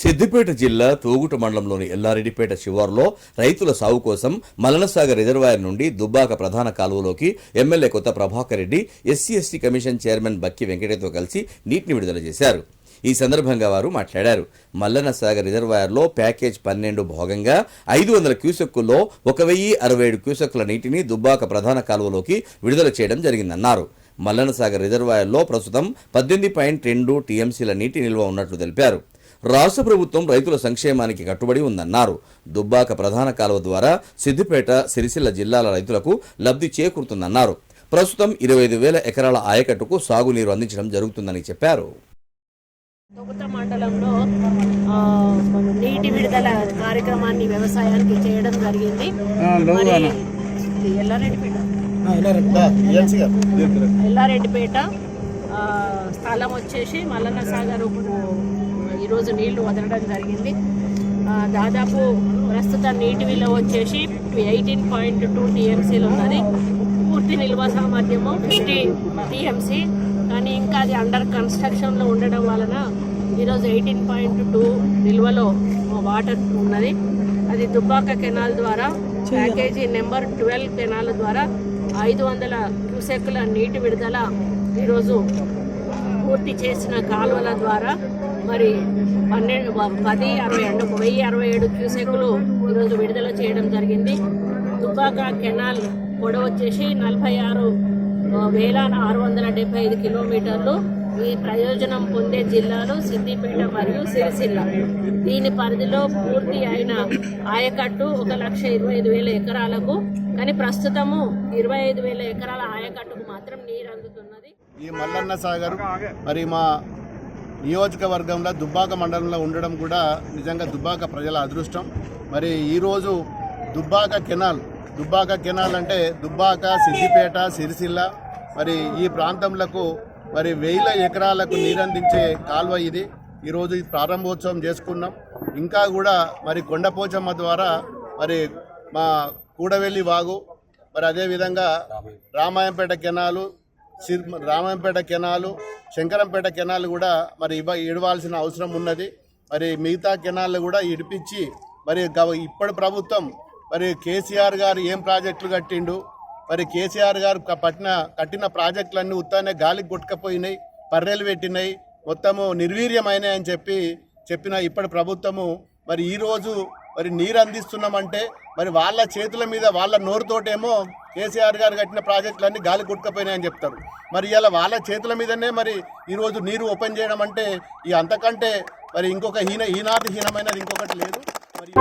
సిద్దిపేట జిల్లా తూగుట మండలంలోని ఎల్లారెడ్డిపేట శివారులో రైతుల సాగు కోసం మలనసాగర్ రిజర్వాయర్ నుండి దుబ్బాక ప్రధాన కాలువలోకి MLA Kotha Prabhakar Reddy SC ST commission chairman Bakki వెంకటేతో కలిసి నీటిని విడుదల చేశారు. ఈ సందర్భంగా వారు మాట్లాడారు. మల్లన్న సాగర్ రిజర్వాయర్లో ప్యాకేజ్ పన్నెండు భాగంగా ఐదు వందల క్యూసెక్కుల్లో ఒక వెయ్యి అరవై ఏడు క్యూసెక్కుల నీటిని దుబ్బాక ప్రధాన కాలువలోకి విడుదల చేయడం జరిగిందన్నారు. మల్లన్న సాగర్ రిజర్వాయర్లో ప్రస్తుతం పద్దెనిమిది పాయింట్ రెండు టీఎంసీల నీటి నిల్వ ఉన్నట్లు తెలిపారు. రాష్ట్ర ప్రభుత్వం రైతుల సంక్షేమానికి కట్టుబడి ఉందన్నారు. దుబ్బాక ప్రధాన కాలువ ద్వారా సిద్దిపేట సిరిసిల్ల జిల్లాల రైతులకు లబ్ధి చేకూరుతుందన్నారు. ప్రస్తుతం ఇరవై ఐదు వేల ఎకరాల ఆయకట్టుకు సాగునీరు అందించడం జరుగుతుందని చెప్పారు. మండలంలో ఆ, నీటి విడుదల కార్యక్రమాన్ని వ్యవసాయానికి చేయడం జరిగింది. ఎల్లారెడ్డిపేట. ఎల్లారెడ్డిపేట ఆ, స్థలం వచ్చేసి మల్లన్న సాగర్ ఈరోజు నీళ్ళు వదలడం జరిగింది. దాదాపు ప్రస్తుత నీటి విలువ వచ్చేసి ఎయిటీన్ పాయింట్ టూ టీఎంసీలు ఉన్నది. పూర్తి నిల్వ సామర్థ్యము ఫిఫ్టీ టీఎంసీ. కానీ ఇంకా అది అండర్ కన్స్ట్రక్షన్లో ఉండడం వలన ఈరోజు ఎయిటీన్ పాయింట్ టూ నిల్వలో వాటర్ ఉన్నది. అది దుబ్బాక కెనాల్ ద్వారా ప్యాకేజీ నెంబర్ ట్వెల్వ్ కెనాల్ ద్వారా ఐదు వందల క్యూసెక్కుల నీటి విడుదల ఈరోజు పూర్తి చేసిన కాలువల ద్వారా మరి పన్నెండు పది అరవై రెండు వెయ్యి అరవై ఏడు క్యూసెక్లు ఈరోజు విడుదల చేయడం జరిగింది. తుపాకా కెనాల్ పొడవు వచ్చేసి నలభై ఆరు వేల ఆరు వందల డెబ్బై ఐదు కిలోమీటర్లు. ఈ ప్రయోజనం పొందే జిల్లాలు సిద్దిపేట మరియు సిరిసిల్ల. దీని పరిధిలో పూర్తి అయిన ఆయకట్టు ఒక లక్ష ఇరవై ఐదు వేల ఎకరాలకు కానీ ప్రస్తుతము ఇరవై ఐదు వేల ఎకరాల ఆయకట్టుకు మాత్రం నీరు అందుతున్నది ఈ మల్లన్న సాగర్ మరి మా నియోజకవర్గంలో దుబ్బాక మండలంలో ఉండడం కూడా నిజంగా దుబ్బాక ప్రజల అదృష్టం. మరి ఈరోజు దుబ్బాక కెనాల్ దుబ్బాక కెనాల్ అంటే దుబ్బాక సిద్దిపేట సిరిసిల్ల మరి ఈ ప్రాంతంలకు మరి వేల ఎకరాలకు నీరందించే కాల్వ ఇది. ఈరోజు ప్రారంభోత్సవం చేసుకున్నాం. ఇంకా కూడా మరి కొండపోచమ్మ ద్వారా మరి మా కూడవెల్లి వాగు మరి అదేవిధంగా రామాయంపేట కెనాలు సిర్ రామాయంపేట కెనాలు శంకరంపేట కెనాలు కూడా మరి ఇవ్వ ఇడవాల్సిన అవసరం ఉన్నది. మరి మిగతా కెనాల్ కూడా ఇడిపించి మరి గవ ఇప్పటి ప్రభుత్వం మరి కేసీఆర్ గారు ఏం ప్రాజెక్టులు కట్టిండు? మరి కేసీఆర్ గారు పట్టిన కట్టిన ప్రాజెక్టులన్నీ ఉత్తానే గాలికి కొట్టుకపోయినాయి పర్రెలు పెట్టినాయి మొత్తము నిర్వీర్యమైనాయని అని చెప్పి చెప్పిన ఇప్పటి ప్రభుత్వము మరి ఈరోజు మరి నీరు అందిస్తున్నామంటే మరి వాళ్ళ చేతుల మీద వాళ్ళ నోరుతోటేమో కేసీఆర్ గారు కట్టిన ప్రాజెక్టులన్నీ గాలి కొట్టుకపోయినాయని చెప్తారు. మరి ఇలా వాళ్ళ చేతుల మీదనే మరి ఈరోజు నీరు ఓపెన్ చేయడం అంటే ఈ అంతకంటే మరి ఇంకొక హీన హీనాతి హీనమైనది ఇంకొకటి లేదు. మరి